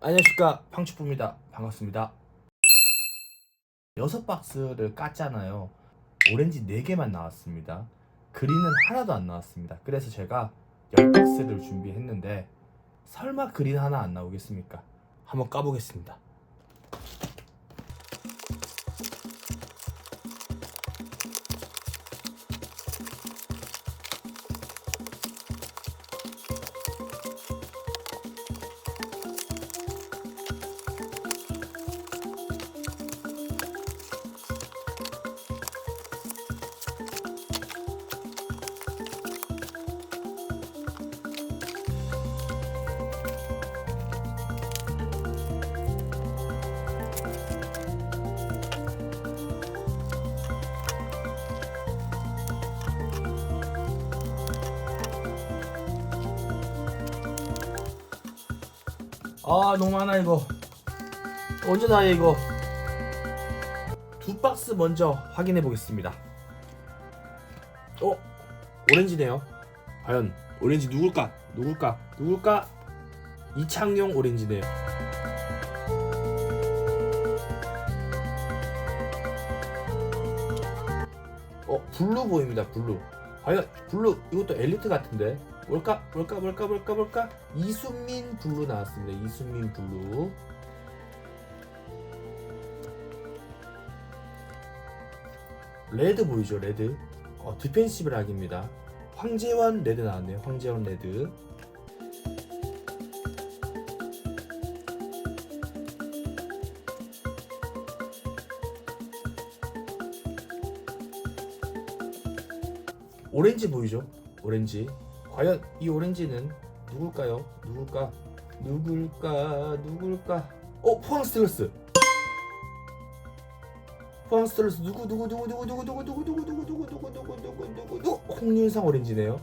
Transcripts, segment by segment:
안녕하십니까. 방축부입니다. 반갑습니다. 여섯 박스를 깠잖아요. 오렌지 4개만 나왔습니다. 그린은 하나도 안 나왔습니다. 그래서 제가 10박스를 준비했는데 설마 그린 하나 안 나오겠습니까? 한번 까보겠습니다 아 너무 많아 이거. 언제 다해 이거? 두 박스 먼저 확인해 보겠습니다. 어? 오렌지네요. 과연 오렌지 누굴까? 누굴까? 누굴까? 이창용 오렌지네요. 어 블루 보입니다 블루. 과연 블루 이것도 엘리트 같은데 뭘까? 뭘까? 뭘까? 뭘까? 뭘까? 이순민 블루 나왔습니다. 이순민 블루. 레드 보이죠? 레드. 어, 디펜시브 락입니다. 황재원 레드 나왔네요. 황재원 레드. 오렌지 보이죠? 오렌지 과연 이 오렌지는 누굴까요 누굴까 누굴까 누굴까 어 포항 스틸러스 포항 스틸러스 누구 누구 누구 누구 누구 누구 누구 누구 누구 누구 누구 누구 누구 누구 누구 홍윤상 오렌지네요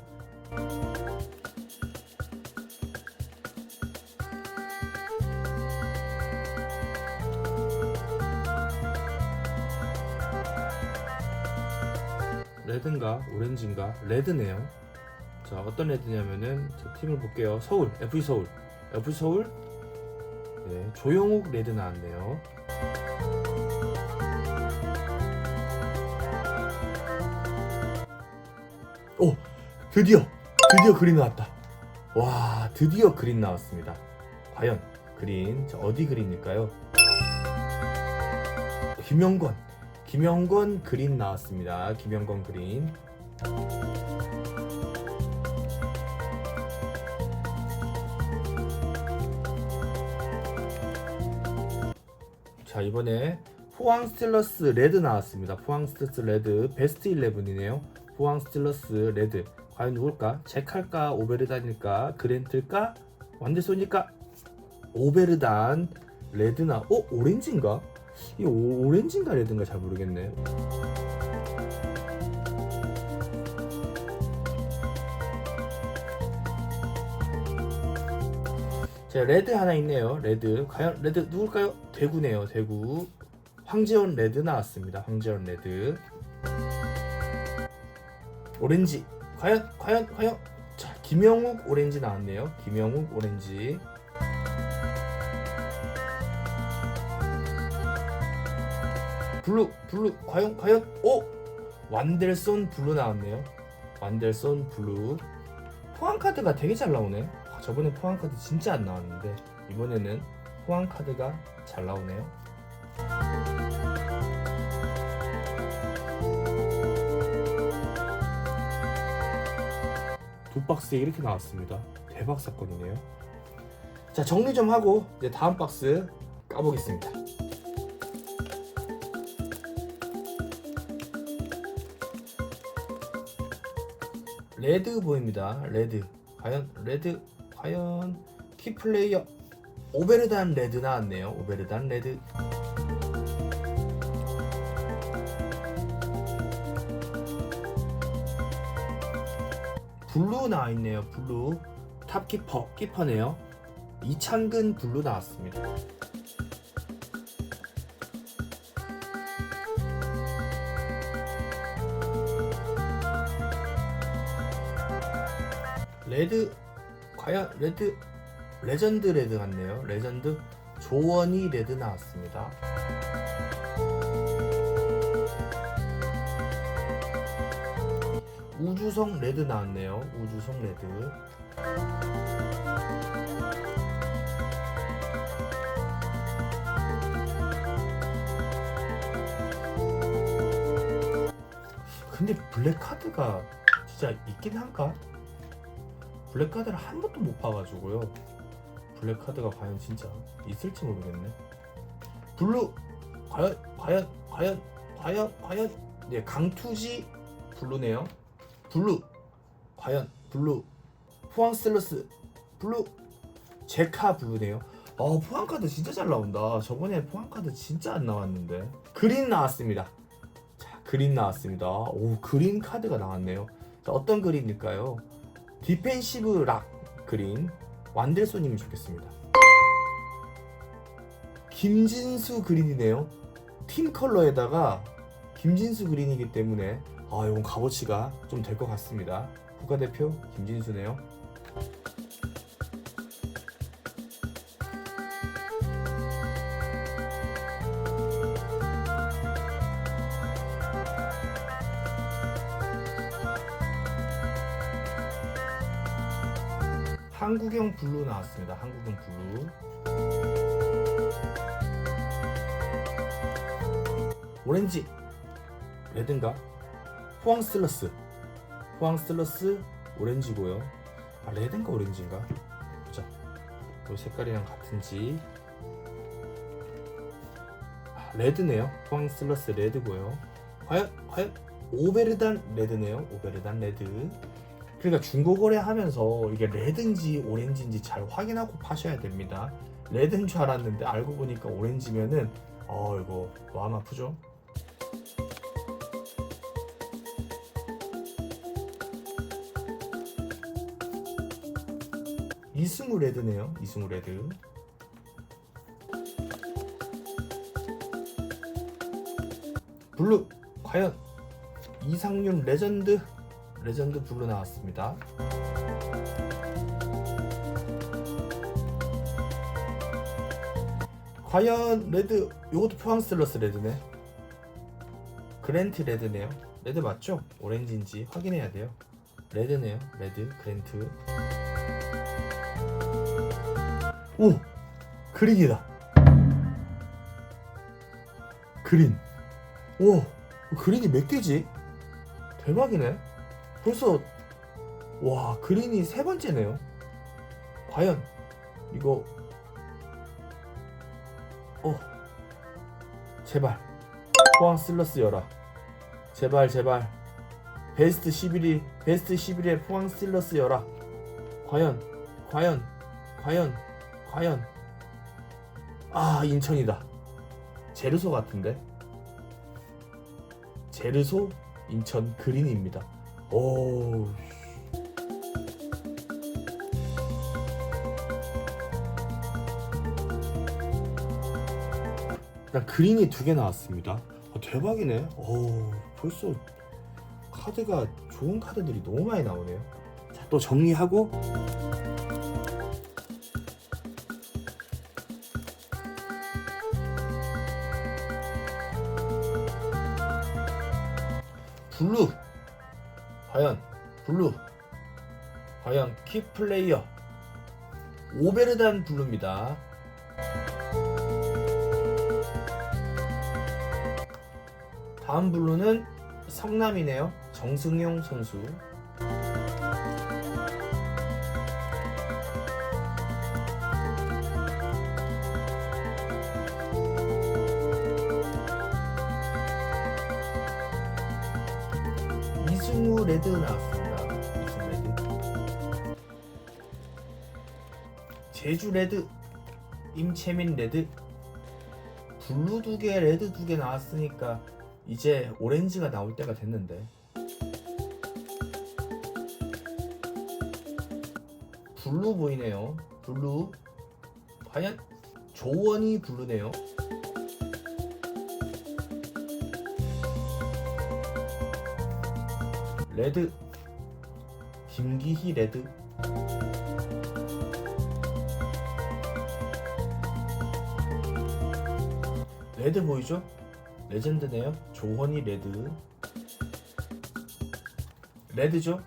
레드인가 오렌지인가 레드네요 자 어떤 레드냐면은 제 팀을 볼게요. 서울 FC 서울. FC 서울? 네 조영욱 레드 나왔네요. 오 드디어 드디어 그린 나왔다. 와 드디어 그린 나왔습니다. 과연 그린 자, 어디 그린일까요? 김영권. 김영권 그린 나왔습니다. 김영권 그린 자 이번에 포항 스틸러스 레드 나왔습니다. 포항 스틸러스 레드 베스트 11이네요. 포항 스틸러스 레드 과연 누굴까? 잭할까? 오베르단일까? 그랜트일까? 완델손일까? 오베르단 레드나 어 오렌지인가? 이 오, 오렌지인가 레드인가 잘 모르겠네. 자 레드 하나 있네요. 레드 과연 레드 누굴까요? 대구네요. 대구 황재원 레드 나왔습니다. 황재원 레드 오렌지 과연 과연 과연 자 김영욱 오렌지 나왔네요. 김영욱 오렌지 블루 블루 과연 과연 오 완델손 블루 나왔네요. 완델손 블루 포항 카드가 되게 잘 나오네. 아, 저번에 포항 카드 진짜 안 나왔는데 이번에는 포항 카드가 잘 나오네요. 두 박스에 이렇게 나왔습니다. 대박 사건이네요. 자 정리 좀 하고 이제 다음 박스 까보겠습니다. 레드 보입니다. 레드. 과연 레드 과연 키플레이어 오베르단 레드 나왔네요. 오베르단 레드. 블루 나와 있네요. 블루 탑키퍼 키퍼네요. 이창근 블루 나왔습니다. 레드 과연 레드 레전드 레드 같네요. 레전드 조원이 레드 나왔습니다. 우주성 레드 나왔네요. 우주성 레드. 근데 블랙 카드가 진짜 있긴 한가? 블랙 카드를 한 번도 못 봐가지고요. 블랙 카드가 과연 진짜 있을지 모르겠네. 블루 과연 과연 과연 과연 과연 네 강투지 블루네요. 블루 과연 블루 포항슬러스 블루 제카 블루네요. 어 포항 카드 진짜 잘 나온다. 저번에 포항 카드 진짜 안 나왔는데 그린 나왔습니다. 자 그린 나왔습니다. 오 그린 카드가 나왔네요. 자, 어떤 그린일까요? 디펜시브 락 그린 완델소님이 좋겠습니다. 김진수 그린이네요. 팀 컬러에다가 김진수 그린이기 때문에 아 이건 값어치가 좀 될 것 같습니다. 국가대표 김진수네요. 한국형 블루 나왔습니다. 한국형 블루. 오렌지 레드인가? 포항 슬러스 포항 슬러스 오렌지고요. 아 레드인가 오렌지인가? 보자. 이 색깔이랑 같은지. 아, 레드네요. 포항 슬러스 레드고요. 과연 과연 오베르단 레드네요. 오베르단 레드. 그러니까 중고거래 하면서 이게 레드인지 오렌지인지 잘 확인하고 파셔야 됩니다. 레드인 줄 알았는데 알고 보니까 오렌지면은 어 이거 마음 아프죠? 이승우 레드네요. 이승우 레드. 블루 과연 이상윤 레전드 레전드 블루 나왔습니다. 과연 레드 요것도 포항슬러스 레드네. 그랜트 레드네요. 레드 맞죠? 오렌지인지 확인해야 돼요. 레드네요. 레드 그랜트. 오 그린이다. 그린. 오 그린이 몇 개지? 대박이네. 벌써 와 그린이 세 번째네요. 과연 이거 어 제발. 포항 슬러스 열어. 제발 제발. 베스트 11위 베스트 11위 포항 슬러스 열어. 과연 과연 과연 과연. 아 인천이다. 제르소 같은데? 제르소? 인천 그린입니다. 오. 일단 그린이 두 개 나왔습니다. 아, 대박이네. 오, 벌써 카드가 좋은 카드들이 너무 많이 나오네요. 자, 또 정리하고 블루 과연 블루 과연 킥플레이어 오베르단 블루입니다. 다음 블루는 성남이네요. 정승용 선수 이승우 레드 나왔습니다. 이승우 레드. 제주 레드, 임채민 레드, 블루 두 개, 레드 두 개 나왔으니까 이제 오렌지가 나올 때가 됐는데. 블루 보이네요. 블루. 과연 조원이 블루네요. 레드 김기희 레드 레드 보이죠? 레전드네요. 조헌이 레드. 레드죠?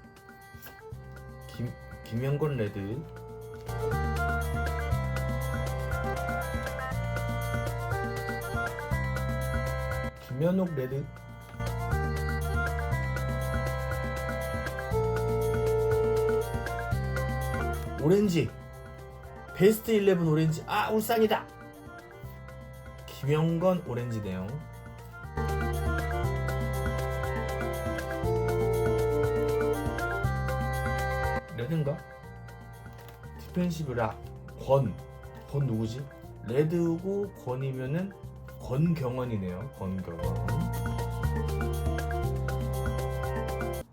김 김영건 레드. 김현욱 레드. 오렌지. 베스트 11 오렌지. 아, 울산이다. 김영건 오렌지 네요. 레드인가? 디펜시브라 권. 권 누구지? 레드고 권이면은 권경원이네요. 권경원.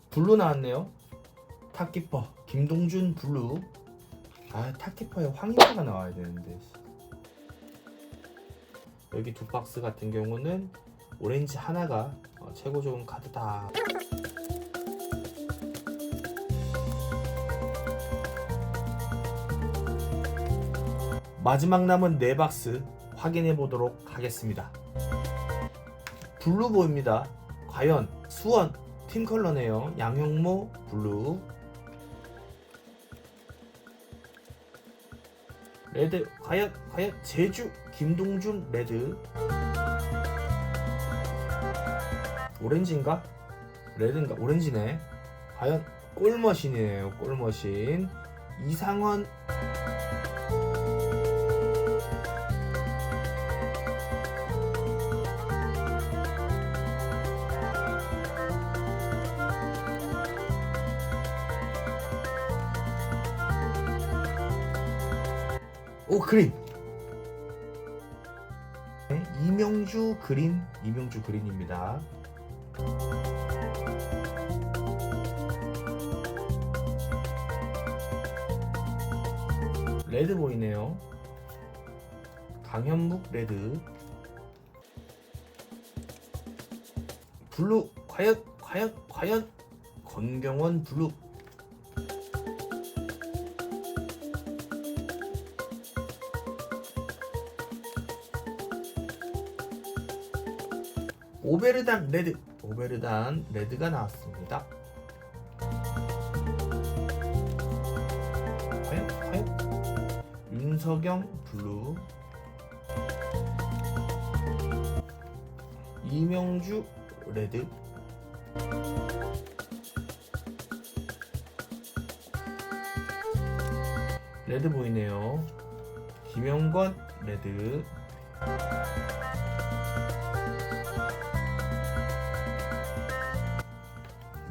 블루 나왔네요. 탑키퍼 김동준 블루. 아 탑키퍼에 황희차가 나와야 되는데. 여기 두 박스 같은 경우는 오렌지 하나가 어, 최고 좋은 카드다. 마지막 남은 네 박스 확인해 보도록 하겠습니다. 블루 보입니다. 과연 수원 팀 컬러네요. 양형모 블루. 레드 과연 과연 제주 김동준 레드. 오렌지인가? 레드인가? 오렌지네. 과연 골머신이에요. 골머신. 이상원 오 그린. 네, 이명주 그린 이명주 그린입니다. 레드 보이네요. 강현묵 레드. 블루 과연 과연 과연? 권경원 블루 오베르단 레드 오베르단 레드가 나왔습니다. 과연 과연 윤석영 블루 이명주 레드 레드 보이네요. 김영건 레드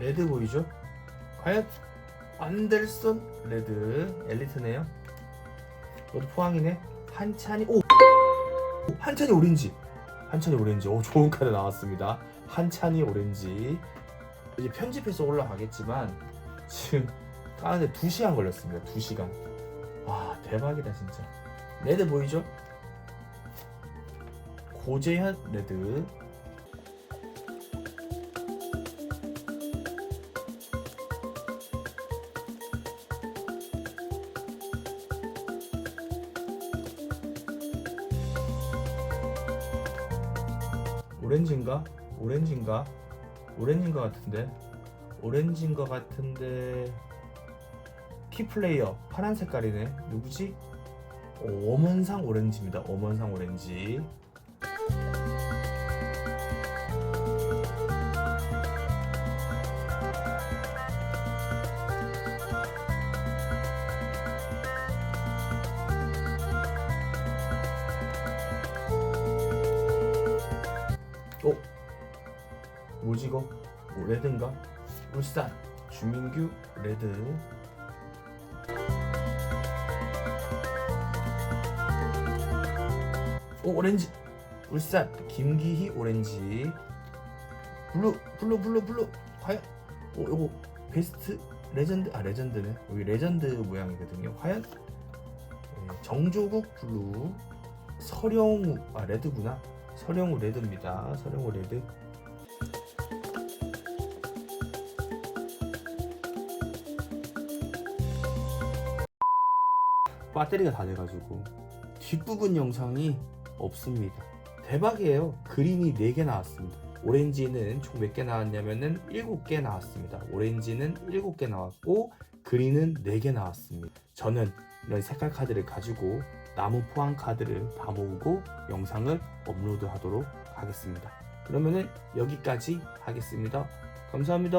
레드 보이죠? 과연 안델슨 레드 엘리트네요. 이것도 포항이네. 한찬이 오 한찬이 오렌지. 한찬이 오렌지. 오 좋은 카드 나왔습니다. 한찬이 오렌지. 이제 편집해서 올라가겠지만 지금 까는데 2시간 걸렸습니다. 2시간. 와 대박이다 진짜. 레드 보이죠? 고재현 레드. 오렌지인가? 오렌지인가? 오렌지인 것 같은데 오렌지인 것 같은데 키플레이어 파란 색깔이네 누구지? 오, 엄원상 오렌지입니다 엄원상 오렌지 어? 뭐지 이거? 뭐 레드인가? 울산 주민규 레드. 오 오렌지. 울산 김기희 오렌지. 블루 블루 블루 블루. 과연? 오 요거 베스트 레전드? 아 레전드네. 여기 레전드 모양이거든요. 과연? 네, 정조국 블루. 서령우. 아 레드구나 서령우 레드입니다 서령우 레드 배터리가 다 돼가지고 뒷부분 영상이 없습니다 대박이에요. 그린이 4개 나왔습니다. 오렌지는 총 몇 개 나왔냐면은 7개 나왔습니다. 오렌지는 7개 나왔고 그린은 4개 나왔습니다. 저는 이런 색깔 카드를 가지고 나무 포항 카드를 다 모으고 영상을 업로드 하도록 하겠습니다. 그러면은 여기까지 하겠습니다. 감사합니다.